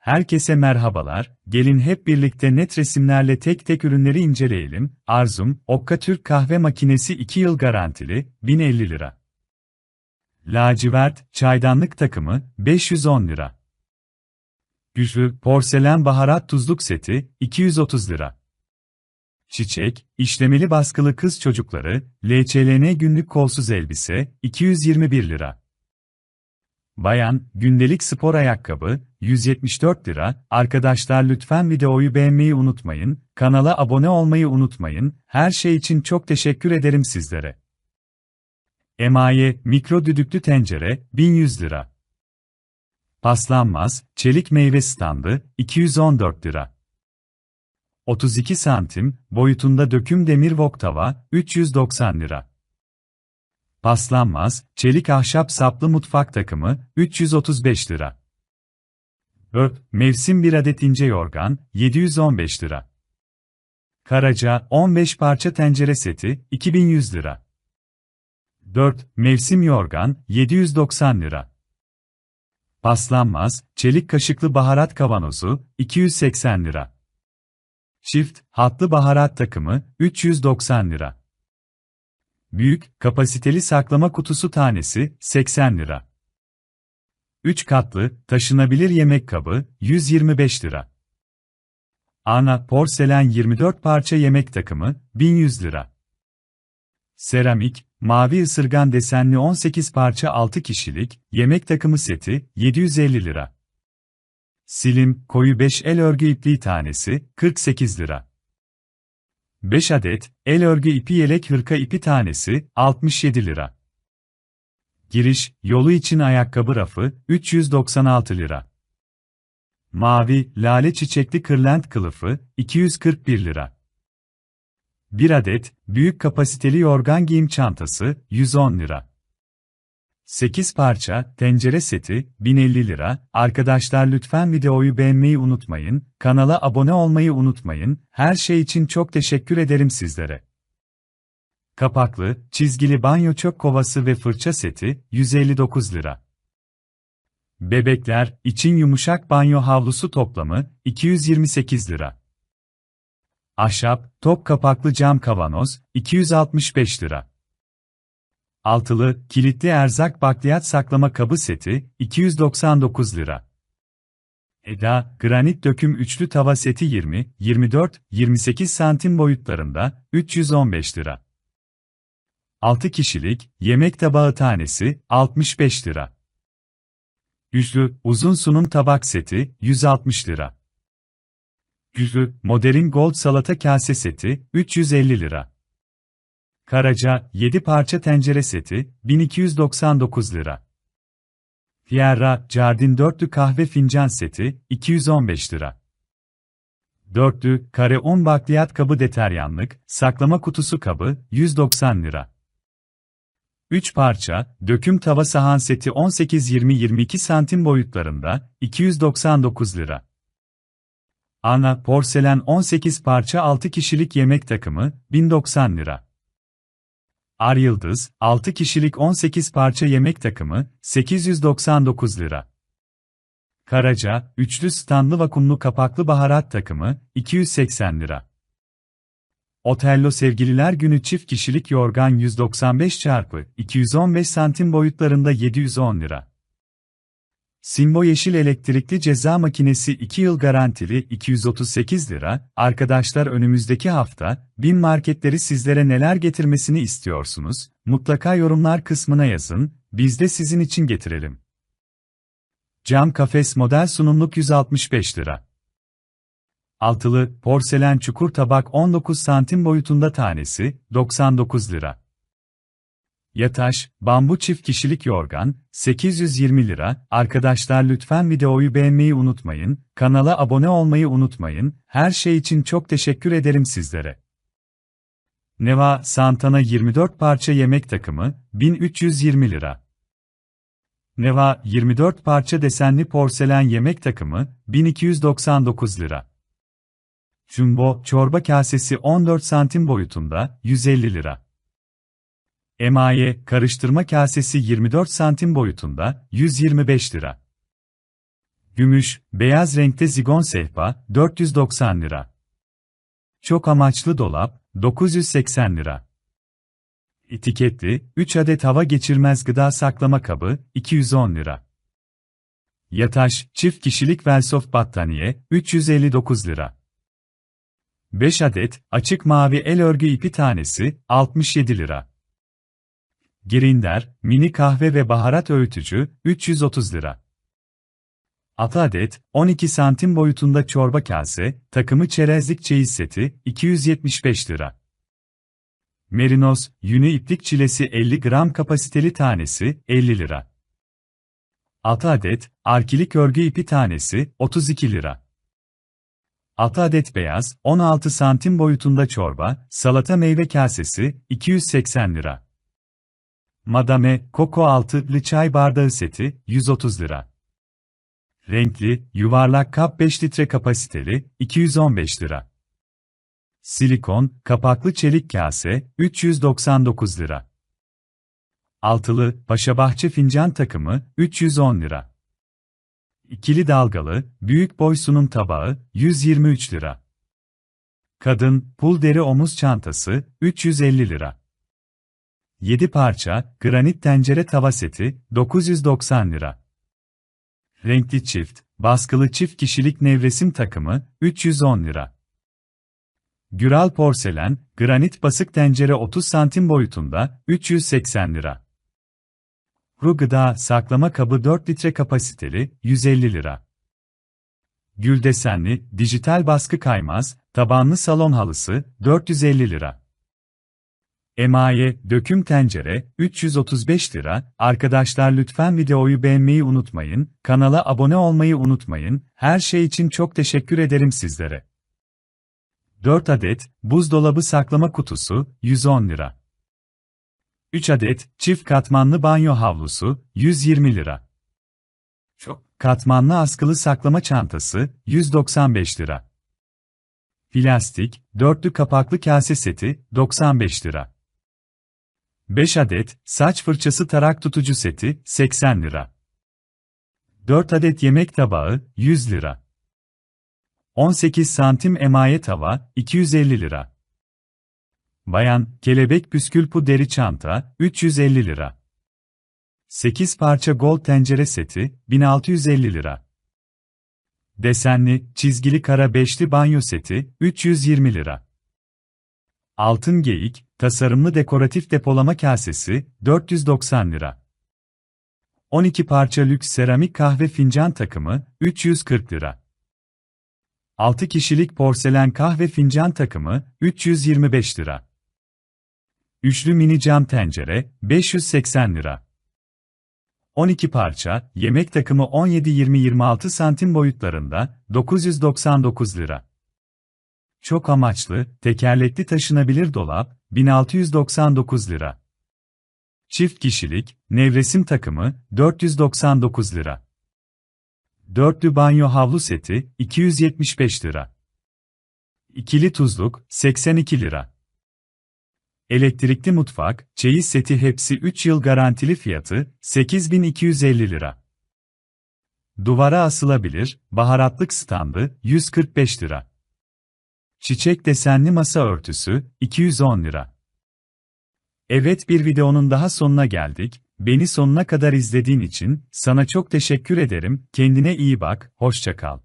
Herkese merhabalar, gelin hep birlikte net resimlerle tek tek ürünleri inceleyelim. Arzum, Okka Türk kahve makinesi 2 yıl garantili, 1050 lira. Lacivert, çaydanlık takımı, 510 lira. Güçlü, porselen baharat tuzluk seti, 230 lira. Çiçek, işlemeli baskılı kız çocukları, LÇLN günlük kolsuz elbise, 221 lira. Bayan, gündelik spor ayakkabı, 174 lira. Arkadaşlar lütfen videoyu beğenmeyi unutmayın, kanala abone olmayı unutmayın, her şey için çok teşekkür ederim sizlere. Emaye, mikro düdüklü tencere, 1100 lira. Paslanmaz, çelik meyve standı, 214 lira. 32 santim, boyutunda döküm demir wok tava, 390 lira. Paslanmaz, çelik ahşap saplı mutfak takımı, 335 lira. Örp, mevsim bir adet ince yorgan, 715 lira. Karaca, 15 parça tencere seti, 2100 lira. 4. Mevsim yorgan, 790 lira. Paslanmaz, çelik kaşıklı baharat kavanozu, 280 lira. Çift, hatlı baharat takımı, 390 lira. Büyük, kapasiteli saklama kutusu tanesi, 80 lira. 3 katlı, taşınabilir yemek kabı, 125 lira. Ana, porselen 24 parça yemek takımı, 1100 lira. Seramik, mavi ısırgan desenli 18 parça 6 kişilik, yemek takımı seti, 750 lira. Silim, koyu 5 el örgü ipliği tanesi, 48 lira. 5 adet, el örgü ipi yelek hırka ipi tanesi, 67 lira. Giriş, yolu için ayakkabı rafı, 396 lira. Mavi, lale çiçekli kırlent kılıfı, 241 lira. 1 adet, büyük kapasiteli yorgan giyim çantası, 110 lira. 8 parça, tencere seti, 1050 lira. Arkadaşlar lütfen videoyu beğenmeyi unutmayın, kanala abone olmayı unutmayın, her şey için çok teşekkür ederim sizlere. Kapaklı, çizgili banyo çöp kovası ve fırça seti, 159 lira. Bebekler, için yumuşak banyo havlusu toplamı, 228 lira. Ahşap, top kapaklı cam kavanoz, 265 lira. Altılı, kilitli erzak bakliyat saklama kabı seti, 299 lira. Eda, granit döküm üçlü tava seti 20, 24, 28 santim boyutlarında, 315 lira. 6 kişilik, yemek tabağı tanesi, 65 lira. Yüzlü, uzun sunum tabak seti, 160 lira. Yüzlü, modern gold salata kase seti, 350 lira. Karaca, 7 parça tencere seti, 1299 lira. Fierra, Jardin dörtlü kahve fincan seti, 215 lira. Dörtlü, kare 10 bakliyat kabı deteryanlık, saklama kutusu kabı, 190 lira. 3 parça, döküm tava sahan seti 18-20-22 santim boyutlarında, 299 lira. Ana, porselen 18 parça 6 kişilik yemek takımı, 1090 lira. Ar Yıldız, 6 kişilik 18 parça yemek takımı, 899 lira. Karaca, üçlü standlı vakumlu kapaklı baharat takımı, 280 lira. Otello Sevgililer Günü çift kişilik yorgan 195 çarpı 215 santim boyutlarında 710 lira. Simbo Yeşil Elektrikli Ceza Makinesi 2 yıl garantili 238 lira. Arkadaşlar önümüzdeki hafta bin marketleri sizlere neler getirmesini istiyorsunuz? Mutlaka yorumlar kısmına yazın, biz de sizin için getirelim. Cam kafes model sunumluk 165 lira. Altılı, porselen çukur tabak 19 santim boyutunda tanesi, 99 lira. Yataş, bambu çift kişilik yorgan, 820 lira. Arkadaşlar lütfen videoyu beğenmeyi unutmayın, kanala abone olmayı unutmayın, her şey için çok teşekkür ederim sizlere. Neva, Santana 24 parça yemek takımı, 1320 lira. Neva, 24 parça desenli porselen yemek takımı, 1299 lira. Jumbo, çorba kasesi 14 santim boyutunda, 150 lira. Emaye, karıştırma kasesi 24 santim boyutunda, 125 lira. Gümüş, beyaz renkte zigon sehpa, 490 lira. Çok amaçlı dolap, 980 lira. Etiketli, 3 adet hava geçirmez gıda saklama kabı, 210 lira. Yataş, çift kişilik Velsoft battaniye, 359 lira. 5 adet, açık mavi el örgü ipi tanesi, 67 lira. Girinder, mini kahve ve baharat öğütücü, 330 lira. 6 adet, 12 santim boyutunda çorba kase, takımı çerezlik çeyiz seti, 275 lira. Merinos, yünü iplik çilesi 50 gram kapasiteli tanesi, 50 lira. 6 adet, arkilik örgü ipi tanesi, 32 lira. 6 adet beyaz, 16 santim boyutunda çorba, salata meyve kasesi, 280 lira. Madame, Coco altılı çay bardağı seti, 130 lira. Renkli, yuvarlak kap 5 litre kapasiteli, 215 lira. Silikon, kapaklı çelik kase, 399 lira. Altılı, Paşabahçe fincan takımı, 310 lira. İkili dalgalı, büyük boy sunum tabağı, 123 lira. Kadın, pul deri omuz çantası, 350 lira. 7 parça, granit tencere tava seti, 990 lira. Renkli çift, baskılı çift kişilik nevresim takımı, 310 lira. Güral porselen, granit basık tencere 30 santim boyutunda, 380 lira. Ru gıda saklama kabı 4 litre kapasiteli, 150 lira. Gül desenli, dijital baskı kaymaz, tabanlı salon halısı, 450 lira. Emaye, döküm tencere, 335 lira. Arkadaşlar lütfen videoyu beğenmeyi unutmayın, kanala abone olmayı unutmayın, her şey için çok teşekkür ederim sizlere. 4 adet, buzdolabı saklama kutusu, 110 lira. 3 adet, çift katmanlı banyo havlusu, 120 lira. Çok katmanlı askılı saklama çantası, 195 lira. Plastik, dörtlü kapaklı kase seti, 95 lira. 5 adet, saç fırçası tarak tutucu seti, 80 lira. 4 adet yemek tabağı, 100 lira. 18 santim emaye tava, 250 lira. Bayan, kelebek püskülpü deri çanta, 350 lira. 8 parça gold tencere seti, 1650 lira. Desenli, çizgili kara beşli banyo seti, 320 lira. Altın geyik, tasarımlı dekoratif depolama kasesi, 490 lira. 12 parça lüks seramik kahve fincan takımı, 340 lira. 6 kişilik porselen kahve fincan takımı, 325 lira. Üçlü mini cam tencere, 580 lira. 12 parça, yemek takımı 17-20-26 santim boyutlarında, 999 lira. Çok amaçlı, tekerlekli taşınabilir dolap, 1699 lira. Çift kişilik, nevresim takımı, 499 lira. Dörtlü banyo havlu seti, 275 lira. İkili tuzluk, 82 lira. Elektrikli mutfak, çeyiz seti hepsi 3 yıl garantili fiyatı, 8250 lira. Duvara asılabilir, baharatlık standı, 145 lira. Çiçek desenli masa örtüsü, 210 lira. Evet bir videonun daha sonuna geldik. Beni sonuna kadar izlediğin için sana çok teşekkür ederim. Kendine iyi bak, hoşça kal.